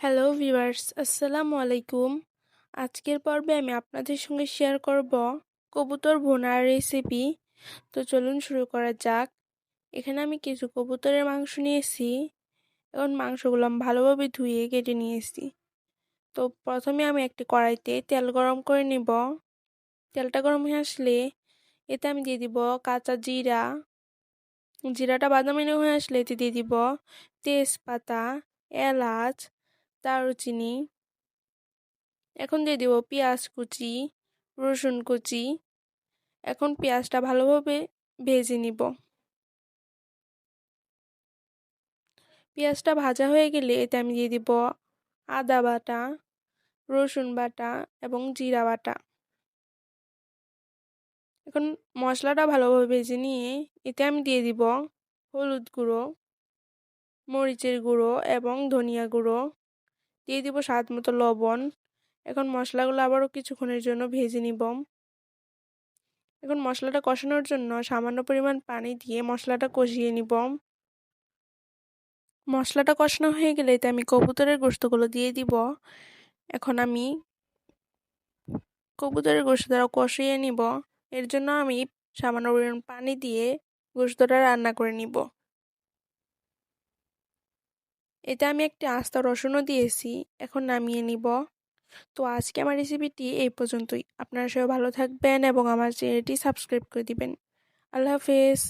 Hello viewers আসসালামু আলাইকুম আজকের পর্বে আমি আপনাদের সঙ্গে শেয়ার করব কবুতর ভুনার রেসিপি তো চলুন শুরু করা যাক। এখানে আমি কিছু কবুতরের মাংস নিয়েছি এখন মাংসগুলো আমি ভালোভাবে ধুয়ে কেটে নিয়েছি। তো প্রথমে আমি একটি কড়াইতে তেল গরম করে নিব। তেলটা গরম হয়ে আসলে এতে আমি দিয়ে দিব কাঁচা জিরা। জিরাটা বাদামি হয়ে আসলে এতে দিয়ে দিব তেজপাতা, এলাচ দারুচিনি, এখন দিয়ে দেবো পেঁয়াজ কুচি, রসুন কুচি। এখন পেঁয়াজটা ভালোভাবে ভেজে নিব। পেঁয়াজটা ভাজা হয়ে গেলে এতে আমি দিয়ে দিব আদা বাটা, রসুন বাটা এবং জিরা বাটা। এখন মশলাটা ভালোভাবে ভেজে নিয়ে এতে আমি দিয়ে দিব হলুদ গুঁড়ো, মরিচের গুঁড়ো এবং ধনিয়া গুঁড়ো। দিয়ে দিব স্বাদ মতো লবণ। এখন মশলাগুলো আবারও কিছুক্ষণের জন্য ভেজে নিব। এখন মশলাটা কষানোর জন্য সামান্য পরিমাণ পানি দিয়ে মশলাটা কষিয়ে নিব। মশলাটা কষানো হয়ে গেলে এতে আমি কবুতরের গোস্তগুলো দিয়ে দিব। এখন আমি কবুতরের গোস্ত দ্বারা কষিয়ে নিব। এর জন্য আমি সামান্য পরিমাণ পানি দিয়ে গোস্তটা রান্না করে নিব। এতে আমি একটি আস্তা রসুনও দিয়েছি, এখন নামিয়ে নিব। তো আজকে আমার রেসিপিটি এই পর্যন্তই। আপনারা সবাই ভালো থাকবেন এবং আমার চ্যানেলটি সাবস্ক্রাইব করে দিবেন। আল্লাহ হাফেজ।